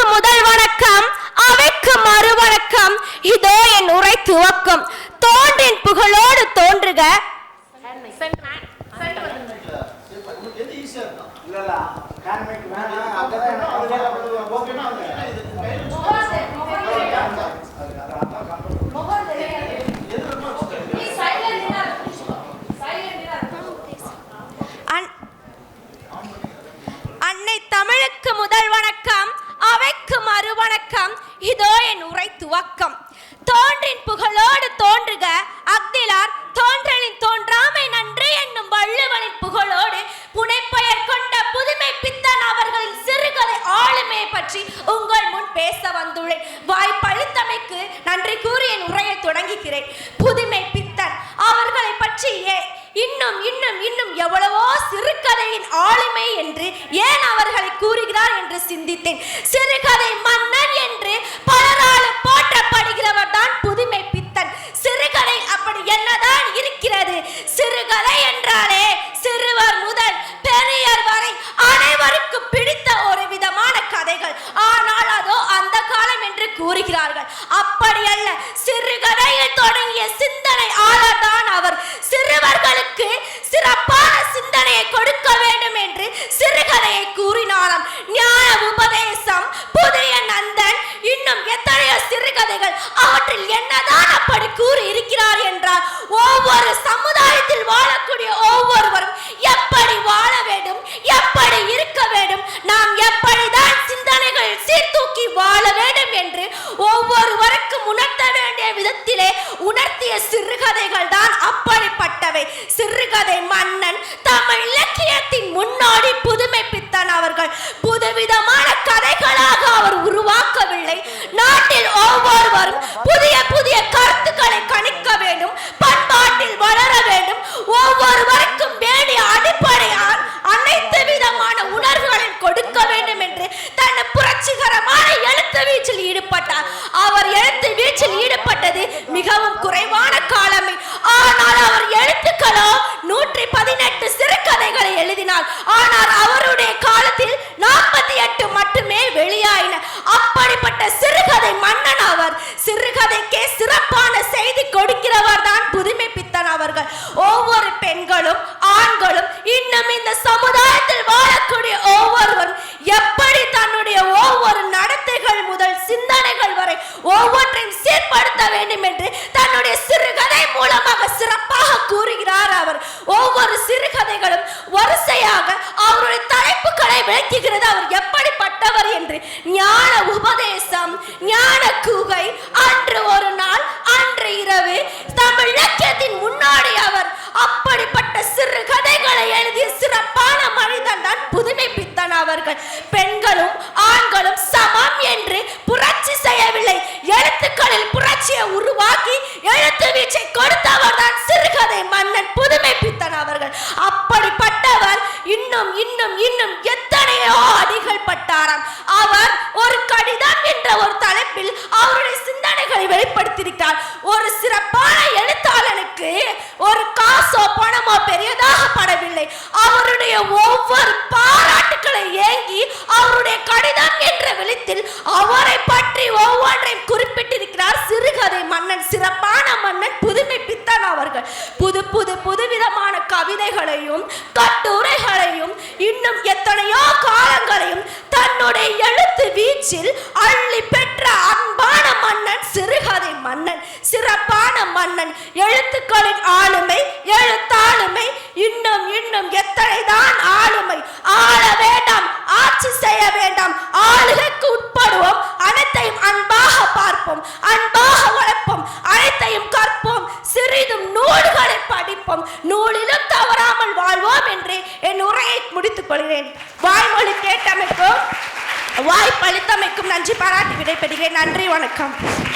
தமிழுக்கு முதல் வணக்கம் அவைக்கு மறு வணக்கம் இதோ என் உரை துவக்கம். தோன்றின் புகழோடு தோன்றுக இல்ல கான்வென்ட் வேணாம் அங்கதான் அதுல ஓகேனா அன்- அன்னை தமிழுக்கு முதல் வணக்கம் அவைக்கு மறு வணக்கம் இதோ என் உரை துவக்கம் தோன்றின் புகழோடு தோன்றுக. அக்திலார் தோன்றலின் தோன்றாமை நன்று என்னும் வள்ளுவனின் புகழோடு புனைப்பெயர் கொண்ட புதுமை பித்தன் அவர்களின் சிறுகதை ஆளுமையை பற்றி உங்கள் முன் பேச வந்துள்ளேன். வாய்ப்பளித்தமைக்கு நன்றி கூறி என் உரையை தொடங்குகிறேன். புதுமை பித்தன் அவர்களை பற்றி ஏ இன்னும் இன்னும் இன்னும் எவ்வளவோ சிறுகதையின் ஆளுமை என்று ஏன் அவர்களை கூறுகிறார் என்று சிந்தித்தேன். சிறுகதை மன்னன் என்று பலராலும் வருகிறவர் தான் புதுமை பித்தன். சிறுகதை அப்படி என்னதான் இருக்கிறது? சிறுகதை என்றாலே சிறுவர் முதல் பெரியர் வரை அனைவருக்கும் பிடித்த ஒரு விதமான கதைகள். ஆனால் அதோ அந்த காலம் என்று கூறுகிறார்கள். அப்படி அல்ல சிறுகதையில் தொடங்கிய சிந்தனை ஆளர் தான் அவர். சிறுவர்களுக்கு சிறப்பான சிந்தனையை கொடுக்க வேண்டும் என்று சிறுகதையை கூறினாராம் அவற்றில் என்னதான் அப்படி கூறி இருக்கிறார் என்றால் ஒவ்வொரு சமுதாயத்தில் வாழக்கூடிய ஒவ்வொருவரும் எப்படி வாழ வேண்டும் எப்படி இருக்க வேண்டும் நாம் எப்படிதான் சிந்தனைகள் சீர்தூக்கி வாழ வேண்டும் என்று ஒவ்வொருவருக்கும் உணர்த்த வேண்டிய விதத்திலே உணர்த்திய சிறுகதைகள் தான் அப்படிப்பட்டவை. சிறுகதை மன்னன் தமிழ் இலக்கியத்தின் முன்னோடி புதுமை பித்தன் அவர்கள் புதுவிதமான கதைகளாக அவர் உருவாக்கவில்லை. நான் ஒவ்வொருவரும் புதிய புதிய கருத்துக்களை கணிக்க வேண்டும் பண்பாட்டில் வளர வேண்டும். ஒவ்வொருவருக்கும் வேண்டிய அடிப்படையால் அனைத்து விதமான உணர்வுகளையும் கொடுக்க வேண்டும் என்று தன் புரட்சிகரமான எழுத்து வீச்சில் ஈடுபட்டார். அவர் எழுத்து வீச்சில் ஈடுபட்டது மிகவும் குறைவான காலமே. ஆனால் அவர் எழுத்துக்களோ நூற்றி பதினெட்டு சிறு சிறப்பான செய்தி கொடுக்கிறவர் தான் புதுமை பித்தன் அவர்கள். ஒவ்வொரு பெண்களும் ஆண்களும் இன்னும் இந்த சமுதாயத்தில் வாழக்கூடிய ஒவ்வொருவரும் எப்படி தன்னுடைய ஒவ்வொரு நடத்தைகள் முதல் சிந்தனைகள் வரை ஒவ்வொன்றையும் சீர்படுத்த வேண்டும் என்று தன்னுடைய சிறுகதை மூலமாக சிறப்பாக கூறுகிறார் அவர். ஒவ்வொரு சிறுகதைகளும் வரிசையாக அவருடைய தலைப்புகளை விளக்குகிறது. அவர் எப்படிப்பட்டவர் என்று ஞான உபதேசம் ஞான கூகை பித்தன் பெண்களும் ஆண்களும் சமம் என்று புரட்சி செய்யவில்லை. எழுத்துக்களில் புரட்சியை உருவாக்கி எழுத்து வீச்சை கொடுத்தவர் தான் சிறுகதை மன்னன் புதுமை பித்தன் அவர்கள். அப்படிப்பட்டவர் இன்னும் இன்னும் இன்னும் எத்தனையோ அடிகள் பட்டாராம். அவர் ஒரு கடிதம் என்ற ஒரு தலைப்பில் அவருடைய சிந்தனைகளை வெளிப்படுத்தியிருக்கிறார். ஒரு சிறப்பான எழுத்தாளனுக்கு ஒரு காசோ பணமோ பெரியதாக படவில்லை. அவருடைய ஒவ்வொரு பாராட்டு ஏங்கி அவருடைய கடிதம் என்ற வெளித்தில் அவரை பற்றி ஒவ்வொன்றையும் குறிப்பிட்டிருக்கிறார் சிறுகதை மன்னன் சிறப்பான மன்னன் புதுமை பித்தன் அவர்கள் புது புது புதுவிதமான கவிதைகளையும் கட்டுரைகளையும் இன்னும் எத்தனையோ காலங்களையும் தன்னுடைய எழுத்து வீச்சில் அள்ளி பெற்ற அன்பான மன்னன் சிறுகதை மன்னன் சிறப்பான மன்னன். எழுத்துக்களின் ஆளுமை எழுத்தாளுமை இன்னும் இன்னும் எத்தனைதான் ஆளுமை? ஆள வேண்டாம் ஆட்சி செய்ய வேண்டாம். ஆளுகைக்கு உட்படுவோம் அனைத்தையும் அன்பாக பார்ப்போம் அன்பாக வளர்ப்போம் அனைத்தையும் கற்போம். சிறிதும் நூல்களை படிப்போம். நூலிலும் தவறாமல் வாழ்வோம் என்று என் உரையை முடித்துக் கொள்கிறேன். வாய்மொழி கேட்டமைக்கும் வாய்ப்பளித்தமைக்கும் நன்றி பாராட்டி விடைபெறுகிறேன். நன்றி வணக்கம்.